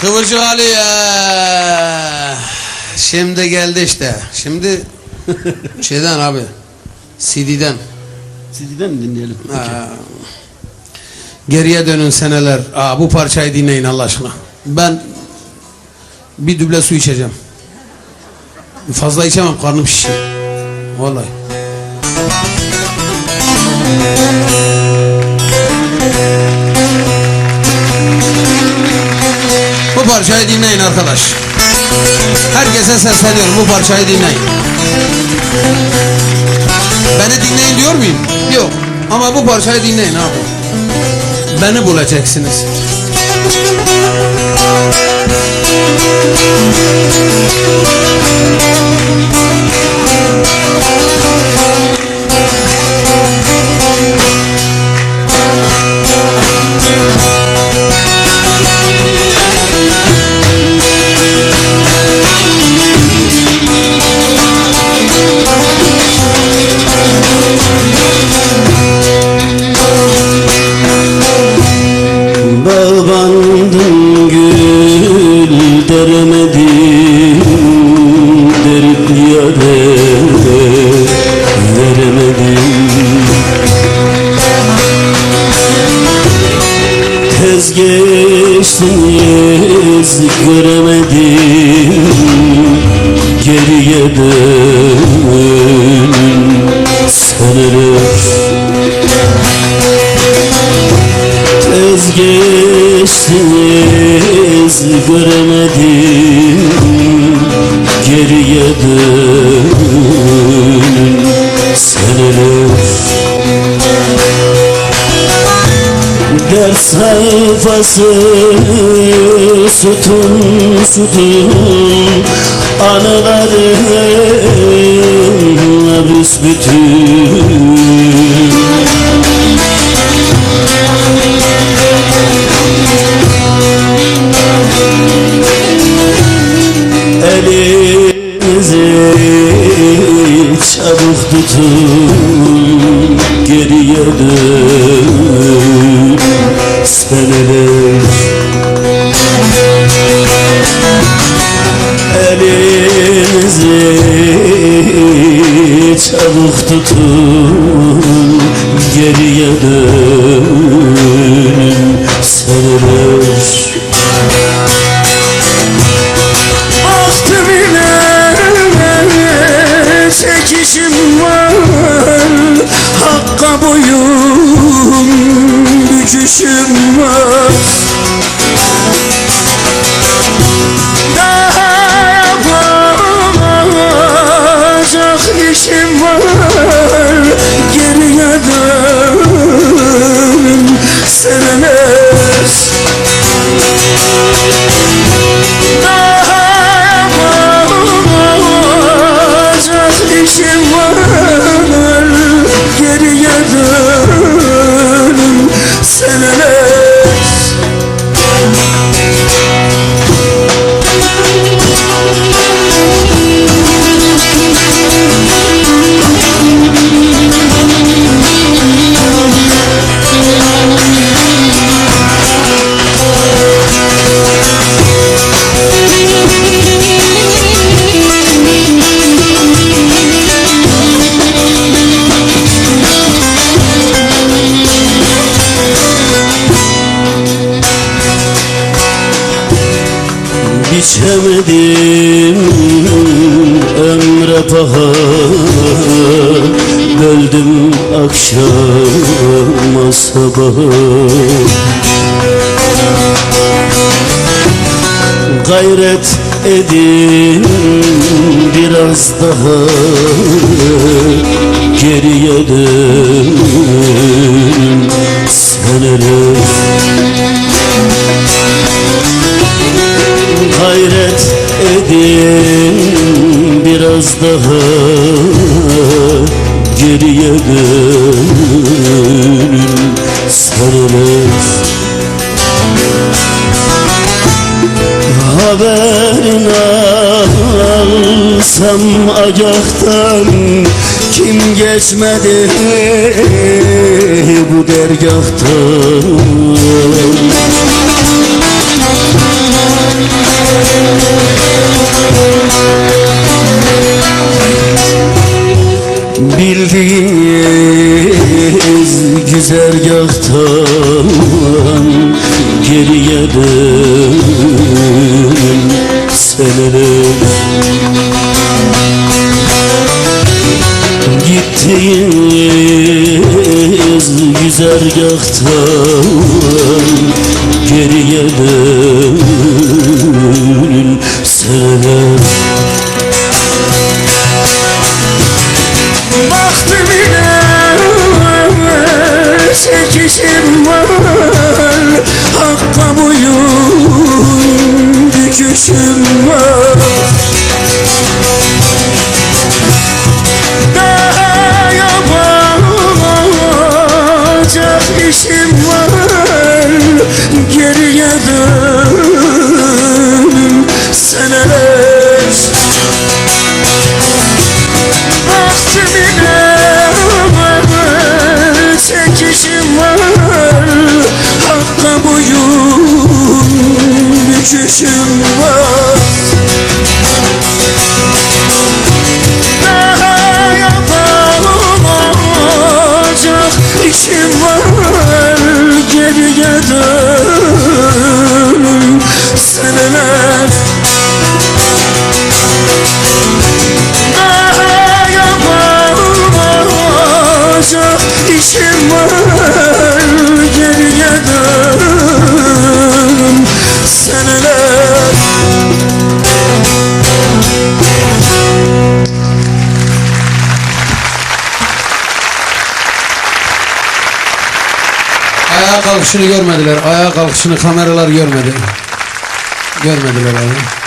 Kıvırcık Ali ya. Şimdi geldi işte. Şimdi şeyden abi. CD'den. CD'den mi dinleyelim? Ha. Geriye dönün seneler. Aa, bu parçayı dinleyin Allah aşkına. Ben bir düble su içeceğim. Fazla içemem karnım şişiyor. Vallahi. Parçayı dinleyin arkadaş. Herkese sesleniyorum bu parçayı dinleyin. Beni dinleyin diyor muyum? Yok. Ama bu parçayı dinleyin abi. Beni bulacaksınız. Bağbandım Tez geçtin yez göremedim. Geriye dön seneler Tez geçtiniz göremedim. Geriye dönün Ders sayfası sütun sütun Anılarım büsbütün Biçemedim ömre paha Böldüm akşama sabaha. Gayret edin biraz daha. Geriye dön edin biraz daha Geriye dönün sarılır Haberin alsam acaktan Kim geçmedi bu dergahtan biz güzergahtan geriye dön seneler Gittiğiniz güzergahtan geriye dön. Çekişim var. Hakka boyun büküşüm var. Daha yapacak işim var. Geriye dön seneler büküşüm var Ayağa kalkışını görmediler. Ayağa kalkışını kameralar görmedi. Görmediler abi.